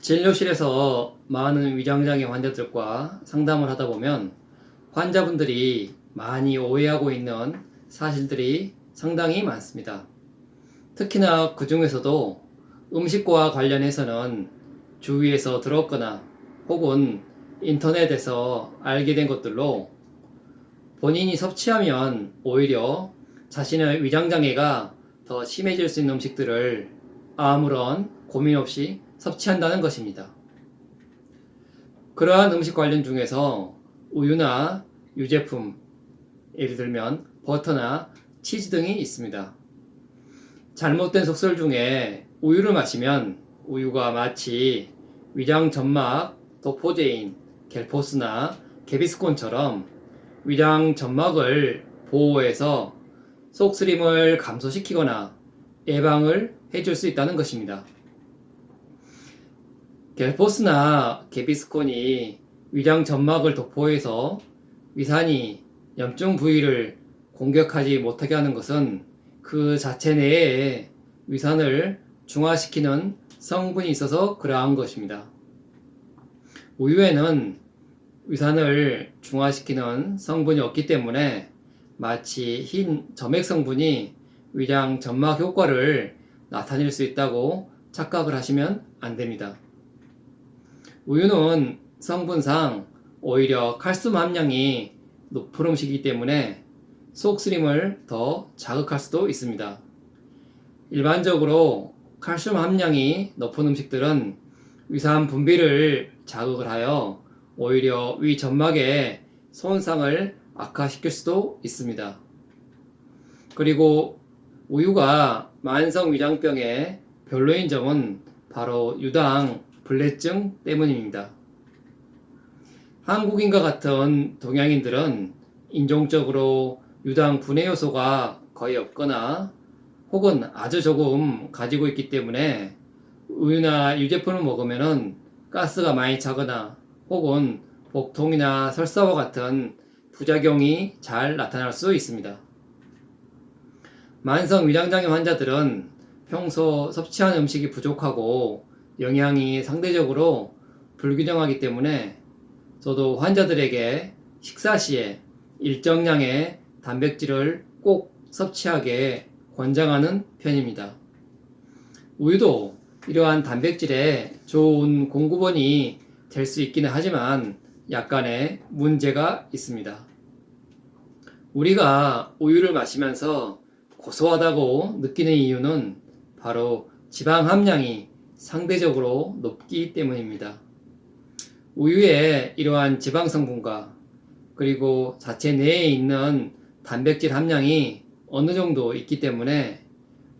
진료실에서 많은 위장장애 환자들과 상담을 하다 보면 환자분들이 많이 오해하고 있는 사실들이 상당히 많습니다. 특히나 그 중에서도 음식과 관련해서는 주위에서 들었거나 혹은 인터넷에서 알게 된 것들로 본인이 섭취하면 오히려 자신의 위장장애가 더 심해질 수 있는 음식들을 아무런 고민 없이 섭취한다는 것입니다. 그러한 음식 관련 중에서 우유나 유제품, 예를 들면 버터나 치즈 등이 있습니다. 잘못된 속설 중에 우유를 마시면 우유가 마치 위장 점막, 도포제인, 겔포스나 게비스콘처럼 위장 점막을 보호해서 속쓰림을 감소시키거나 예방을 해줄 수 있다는 것입니다. 겔포스나 게비스콘이 위장 점막을 도포해서 위산이 염증 부위를 공격하지 못하게 하는 것은 그 자체 내에 위산을 중화시키는 성분이 있어서 그러한 것입니다. 우유에는 위산을 중화시키는 성분이 없기 때문에 마치 흰 점액 성분이 위장 점막 효과를 나타낼 수 있다고 착각을 하시면 안 됩니다. 우유는 성분상 오히려 칼슘 함량이 높은 음식이기 때문에 속쓰림을 더 자극할 수도 있습니다. 일반적으로 칼슘 함량이 높은 음식들은 위산 분비를 자극을 하여 오히려 위 점막의 손상을 악화시킬 수도 있습니다. 그리고 우유가 만성 위장병의 별로인 점은 바로 유당 불내증 때문입니다. 한국인과 같은 동양인들은 인종적으로 유당 분해 요소가 거의 없거나 혹은 아주 조금 가지고 있기 때문에 우유나 유제품을 먹으면 가스가 많이 차거나 혹은 복통이나 설사와 같은 부작용이 잘 나타날 수 있습니다. 만성 위장장애 환자들은 평소 섭취하는 음식이 부족하고 영양이 상대적으로 불균형하기 때문에 저도 환자들에게 식사 시에 일정량의 단백질을 꼭 섭취하게 권장하는 편입니다. 우유도 이러한 단백질의 좋은 공급원이 될 수 있기는 하지만 약간의 문제가 있습니다. 우리가 우유를 마시면서 고소하다고 느끼는 이유는 바로 지방 함량이 상대적으로 높기 때문입니다. 우유에 이러한 지방 성분과 그리고 자체 내에 있는 단백질 함량이 어느 정도 있기 때문에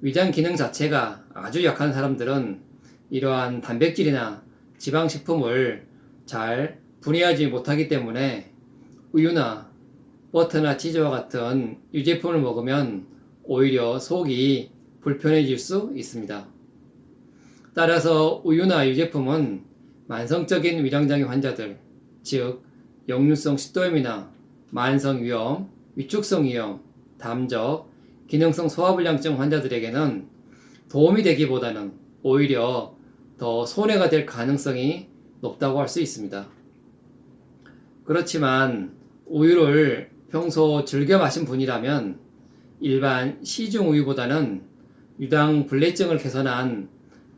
위장 기능 자체가 아주 약한 사람들은 이러한 단백질이나 지방식품을 잘 분해하지 못하기 때문에 우유나 버터나 치즈와 같은 유제품을 먹으면 오히려 속이 불편해질 수 있습니다. 따라서 우유나 유제품은 만성적인 위장장애 환자들, 즉 역류성 식도염이나 만성 위염, 위축성 위염, 담적, 기능성 소화불량증 환자들에게는 도움이 되기보다는 오히려 더 손해가 될 가능성이 높다고 할 수 있습니다. 그렇지만 우유를 평소 즐겨 마신 분이라면 일반 시중 우유보다는 유당 불내증을 개선한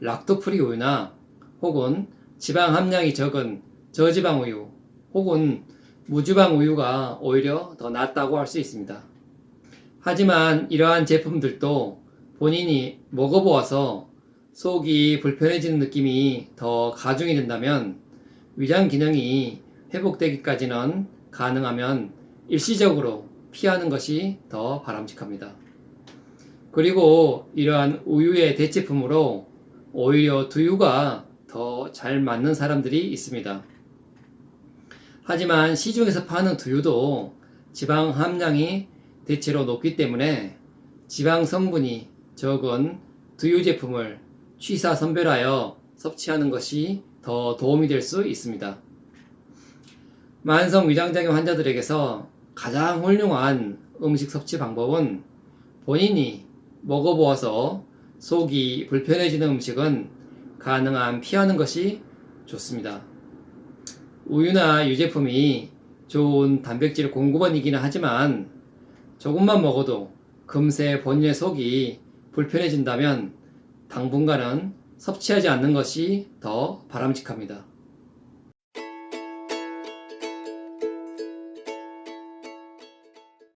락토프리 우유나 혹은 지방 함량이 적은 저지방 우유 혹은 무지방 우유가 오히려 더 낫다고 할 수 있습니다. 하지만 이러한 제품들도 본인이 먹어보아서 속이 불편해지는 느낌이 더 가중이 된다면 위장 기능이 회복되기까지는 가능하면 일시적으로 피하는 것이 더 바람직합니다. 그리고 이러한 우유의 대체품으로 오히려 두유가 더 잘 맞는 사람들이 있습니다. 하지만 시중에서 파는 두유도 지방 함량이 대체로 높기 때문에 지방 성분이 적은 두유 제품을 취사 선별하여 섭취하는 것이 더 도움이 될 수 있습니다. 만성 위장장애 환자들에게서 가장 훌륭한 음식 섭취 방법은 본인이 먹어보아서 속이 불편해지는 음식은 가능한 피하는 것이 좋습니다. 우유나 유제품이 좋은 단백질 공급원이기는 하지만 조금만 먹어도 금세 본인의 속이 불편해진다면 당분간은 섭취하지 않는 것이 더 바람직합니다.